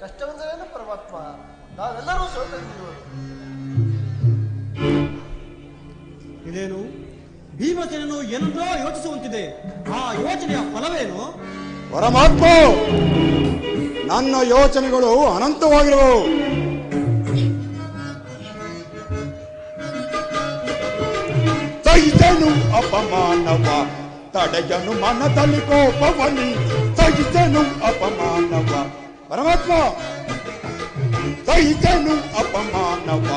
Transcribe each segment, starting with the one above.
ಕಷ್ಟವೆಂದರೇನು ಪರಮಾತ್ಮ? ನಾವೆಲ್ಲರೂ ಸೋತಿದ್ದೀವಿ ಇದೇನು? ಭೀಮಸೇನನು ಏನಂತೋ ಯೋಚಿಸುವಂತಿದೆ? ಆ ಯೋಚನೆಯ ಫಲವೇನು? ಪರಮಾತ್ಮ ನನ್ನ ಯೋಚನೆಗಳು ಅನಂತವಾಗಿರುವವು. ಸಹಿಸನು ಅಪಮಾನವ ತಡೆಯನು ಮನದಲ್ಲಿ ಕೋಪವನಿ ಸಹಿಸನು ಅಪಮಾನವ ಪರಮಾತ್ಮ ಸಹಿಸನು ಅಪಮಾನವ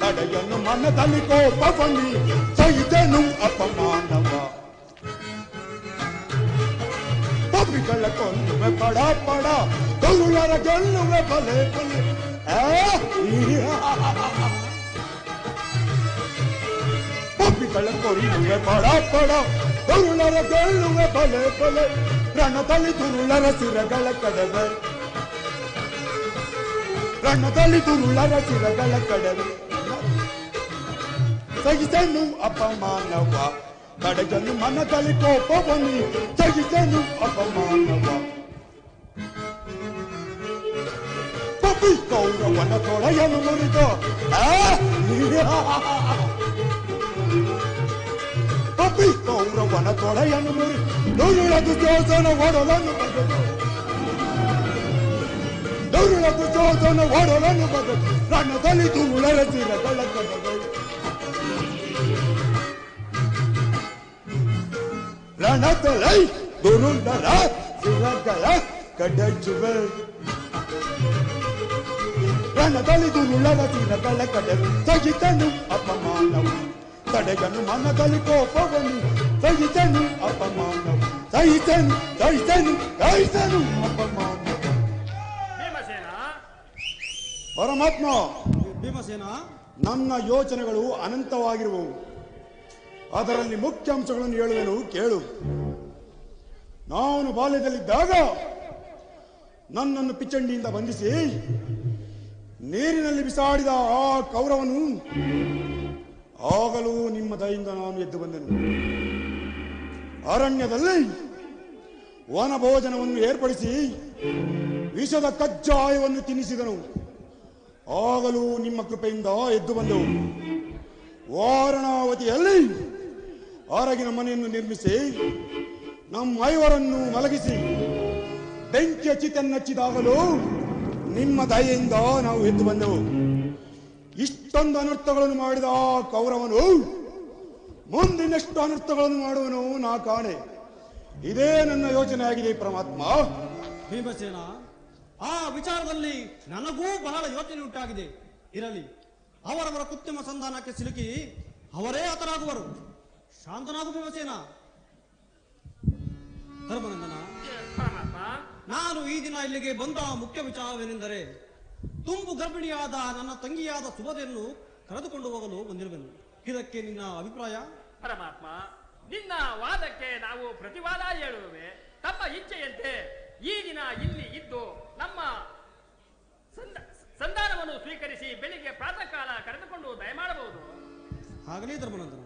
ತಡೆಯನು ಮನದಲ್ಲಿ ಕೋಪವನಿ ಸಹಿಸನು ಅಪಮಾನವ ಪಬ್ಬಿಗಳ ಕೊಲ್ಲುವೆ ಪಡ ಪಡ ಕರುಳರ ಗೆಲ್ಲುವೆ ಬಲೆ ಬಲೆ ಆ, ಈ, ಆ, ಆ, ಆ, ಆ. ಪಬ್ಬಿಗಳ ಕೊಲ್ಲುವೆ ಪಡ ಪಡ ಕರುಳರ ಗೆಲ್ಲುವೆ ಬಲೆ ಬಲೆ ರಣದಲ್ಲಿ ತುರುಳರ ಸಿರಗಳ ಕಡವೆ Ranakali turulara chiragala kadare. Sagisenu apamanava. Kadajanu manakali kopavani. Sagisenu apamanava. Papi kauravana kodayanu murito. Papi kauravana kodayanu murito. Doyuradu josana vodalanu kadajanu. دورنا بجودنا ورا لنا بدل رانا ضل يدوم ولا تيرا ضلت بدل رانا ضلي دونون دلا سيرا دلا كدجبل رانا ضل دون ولا تيرا ضلت بدل تجتنم أبمانو தடைகனு மனதலி கோபவனு தயிதனு அபமானம் தயிதனு தயிதனு தயிதனு அபமானம் ಪರಮಾತ್ಮ ಭೀಮಸೇನ? ನನ್ನ ಯೋಚನೆಗಳು ಅನಂತವಾಗಿರುವವು. ಅದರಲ್ಲಿ ಮುಖ್ಯ ಅಂಶಗಳನ್ನು ಹೇಳುವೆನು ಕೇಳು. ನಾನು ಬಾಲ್ಯದಲ್ಲಿದ್ದಾಗ ನನ್ನನ್ನು ಪಿಚಂಡಿಯಿಂದ ಬಂಧಿಸಿ ನೀರಿನಲ್ಲಿ ಬಿಸಾಡಿದ ಆ ಕೌರವನು ಆಗಲೂ ನಿಮ್ಮ ದಯಿಂದ ನಾನು ಎದ್ದು ಬಂದೆನು. ಅರಣ್ಯದಲ್ಲಿ ವನಭೋಜನವನ್ನು ಏರ್ಪಡಿಸಿ ವಿಷದ ಕಜ್ಜಾಯವನ್ನು ತಿನ್ನಿಸಿದನು. ಆಗಲೂ ನಿಮ್ಮ ಕೃಪೆಯಿಂದ ಎದ್ದು ಬಂದೆವು. ವಾರಣಾವತಿಯಲ್ಲಿ ಆರಗಿನ ಮನೆಯನ್ನು ನಿರ್ಮಿಸಿ, ನಮ್ಮ ಐವರನ್ನು ಮಲಗಿಸಿ, ಬೆಂಕಿಯ ಚಿತನ್ನಚ್ಚಿದಾಗಲೂ ನಿಮ್ಮ ದಯೆಯಿಂದ ನಾವು ಎದ್ದು ಬಂದೆವು. ಇಷ್ಟೊಂದು ಅನರ್ಥಗಳನ್ನು ಮಾಡಿದ ಕೌರವನು, ಮುಂದಿನಷ್ಟು ಅನರ್ಥಗಳನ್ನು ಮಾಡುವನು ನಾ ಕಾಣೆ. ಇದೇ ನನ್ನ ಯೋಚನೆ ಆಗಿದೆ ಪರಮಾತ್ಮ. ಭೀಮಸೇನ ಆ ವಿಚಾರದಲ್ಲಿ ನನಗೂ ಬಹಳ ಯೋಚನೆ ಉಂಟಾಗಿದೆ. ಇರಲಿ, ಅವರವರ ಕೃತ್ರಿಮ ಸಂಧಾನಕ್ಕೆ ಸಿಲುಕಿ ಅವರೇ ಹತರಾಗುವರು. ಶಾಂತನಾಗು ಭೀಮಸೇನ ಧರ್ಮನಂದನ, ನಾನು ಈ ದಿನ ಇಲ್ಲಿಗೆ ಬಂದ ಮುಖ್ಯ ವಿಚಾರವೇನೆಂದರೆ, ತುಂಬು ಗರ್ಭಿಣಿಯಾದ ನನ್ನ ತಂಗಿಯಾದ ಸುಭದೆಯನ್ನು ಕರೆದುಕೊಂಡು ಹೋಗಲು ಬಂದಿರುವೆನು. ಇದಕ್ಕೆ ನಿನ್ನ ಅಭಿಪ್ರಾಯ? ಪರಮಾತ್ಮ, ನಿನ್ನ ವಾದಕ್ಕೆ ನಾವು ಪ್ರತಿವಾದ ಹೇಳುವೆ ತಮ್ಮ ಇಚ್ಛೆಯಂತೆ ಈ ದಿನ ಇಲ್ಲಿ ಇದ್ದು ನಮ್ಮ ಸಂಧಾನವನ್ನು ಸ್ವೀಕರಿಸಿ ಬೆಳಿಗ್ಗೆ ಪ್ರಾತಃ ಕಾಲ ಕರೆದುಕೊಂಡು ದಯಮಾಡಬಹುದು. ಆಗಲಿ ಧರ್ಮನಂದನ.